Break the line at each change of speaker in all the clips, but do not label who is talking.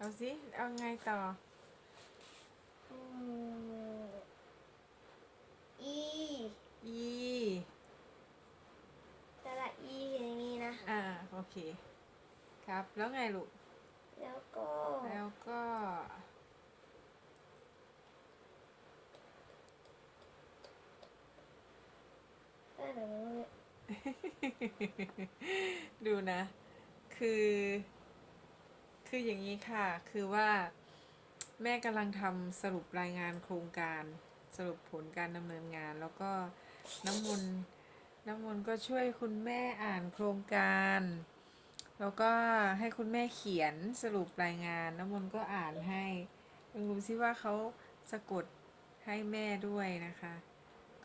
เอาสิ เอาไงต่อ
อืมอี
อี
สระอีอย่างนี้นะ
อ่า โอเค ครับ แล้วไงลูก
แล้วก็
แล้วก็
ได้หรือไม่
ดูนะ คือ คืออย่างนี้ค่ะ คือว่าแม่กำลังทำสรุปรายงานโครงการสรุปผลการดำเนินงาน แล้วก็น้ำมนต์น้ำมนต์ก็ช่วยคุณแม่อ่านโครงการ แล้วก็ให้คุณแม่เขียนสรุปรายงาน น้ำมนต์ก็อ่านให้ลองดูซิว่าเขาสะกดให้แม่ด้วยนะคะ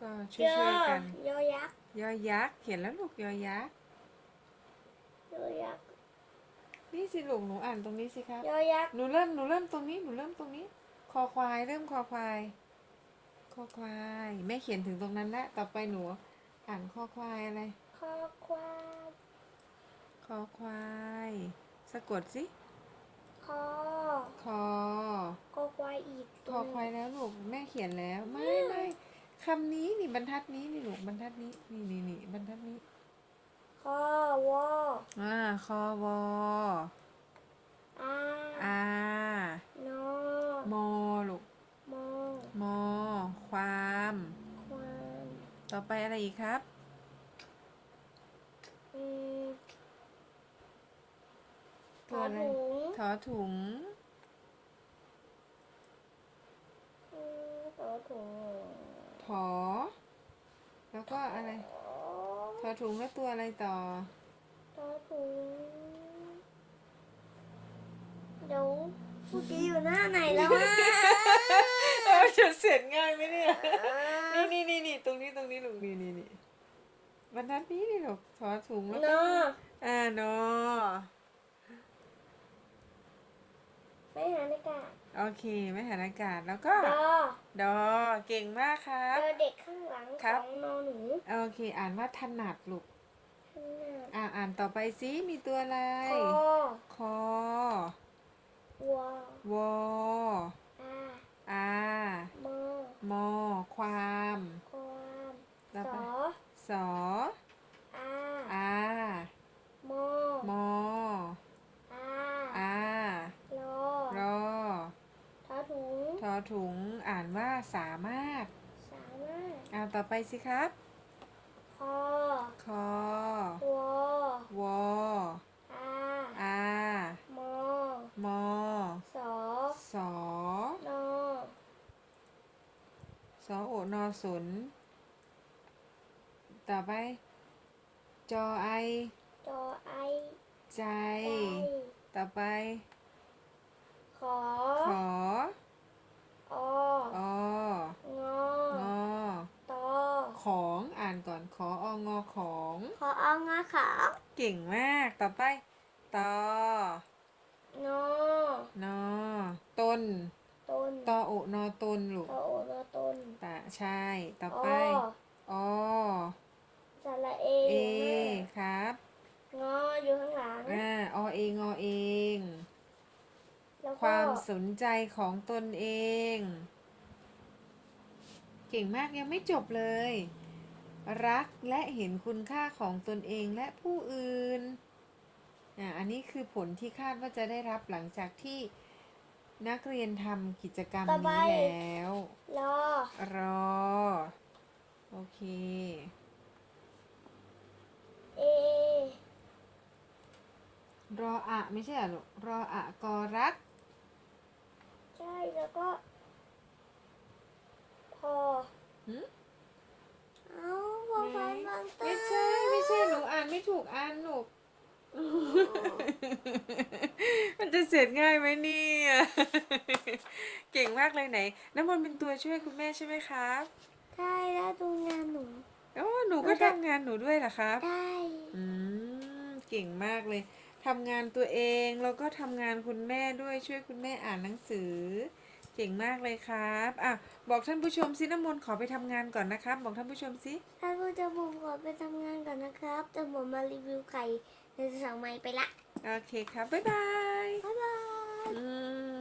ก็ช่วยช่วยๆกัน
ยอยักษ์
ยอยักษ์เขียนแล้วลูกยอยักษ์
ยอยักษ์
นี่สิลูกหนูอ่านตรงนี้สิครับ
ยอยักษ์
หนูเริ่มหนูเริ่มตรงนี้หนูเริ่มตรงนี้ คอควายเริ่มคอควายคอควายแม่เขียนถึงตรงนั้นแล้วต่อไปหนูอ่านคอควายอะไร
คอควาย
คอควาย สะกดสิ
คอ
คอ
คอควายอีก
คอควายแล้วลูกแม่เขียนแล้วไม่ไม่คำนี้นี่บรรทัดนี้นี่ลูกบรรทัดนี้นี่นี่นี่บรรทัดนี้
คอวอ
อ่าคอวอ
อา
อาน
อ
มอลูก
มอ
มอ ความ
ความ
ต่อไปอะไรอีกครับ
อืมถ
ตัว
อ
อะไร
ถุง
ถอถุง
อืมถอถุง
ถอแล้วก็อะไร
อ๋อ
ถ อถุงแล้วตัวอะไรต่อ
ถอถุงเดี๋ยวเมื่อกี้อยู่หน้าไหนแล้วอะ
เออจะเสร็จง่ายไหมเนี่ยนี่นี่นี่นี่ตรงนี้ตรงนี้ลูกนี่นี่นี่บรรทัดนี้นี่ลูกถอถุงแล้ว
เน
ก็
อะ
อ่านอ
ไม่หาในกา
โอเคไม่หันอากาศแล้วก็
ดอ
ดอ เก่งมากครับ
เจอเด็กข้างหลัง
ครั
ข
บ
องนอหนู
โอเค อ่านว่าถนัดลูก
ข้างหน้า
อ่าอ่านต่อไปสิมีตัวอะไร
คอ
คอ
วอ
วอ
อา
อา
มอ
มอความ
ความ
ต่อ
ส
ไป
อ
สอ
อา
อา
มอ
มอ
อา
อา
รอ
รอ
ทอถุง
ทอ ถุงอ่านว่าสามารถ
สามารถ
อ่านต่อไปสิครับ
คอ
คอ
วอ
วอ
อา
อา
มอ
มอ
สอ
สอน
อ
สอโอนอสนต่อไป จอไอ
จอไอ
ใจ
ใจ
ต่อไป
ขอ
ขอ
อ
อ
งอ
งอ
ตอ
ของอ่านก่อนขอองอของ
ขอเอางาขาว
เก่งมากต่อไปตอ
งอน
อต้น
ต้น
ตอโอนอตนลูก
ตอโอนอต้น
ตะใช่ต่อ
อ
ไปอ
สระเอ
เอ
อยู่
ครับ
ข้างหน้างออยู่ข้างหลัง
อ่าอเองอเอง
แล้ว
ค
ก็
วามสนใจของตนเอง เก่งมากยังไม่จบเลย รักและเห็นคุณค่าของตนเองและผู้อื่นอ่าอันนี้คือผลที่คาดว่าจะได้รับหลังจากที่นักเรียนทำกิจกรรมนี้แล้ว
รอ
รอ โอเค
เอ
รออะไม่ใช่เหรอลูกรออะกอรัก
ใช่แล้วก็พอ
หึ
เอาพอฟันบางตา
ไม่ใช่ ไม่ใช่หนูอ่านไม่ถูกอ่านหนูกมันจะเสร็จง่ายไหมเนี่ย เก่งมากเลยไหน น้ำมันต์เป็นตัวช่วยคุณแม่ใช่ไหมครับ
ใช่แล้วดูงานหนู
โอ้หนูก็ทำงานหนูด้วยเหรอครับ
ได้
อืมเก่งมากเลยทำงานตัวเองแล้วก็ทำงานคุณแม่ด้วยช่วยคุณแม่อ่านหนังสือ เก่งมากเลยครับอะบอกท่านผู้ชมสิน้ำมนต์ขอไปทำงานก่อนนะครับ บอกท่านผู้ชมสิ
ท่านผู้ชมขอไปทำงานก่อนนะครับแต่ผมมารีวิวไข่ในสองไม้ไปละ
โอเคครับ บ๊ายบาย บ๊ายบาย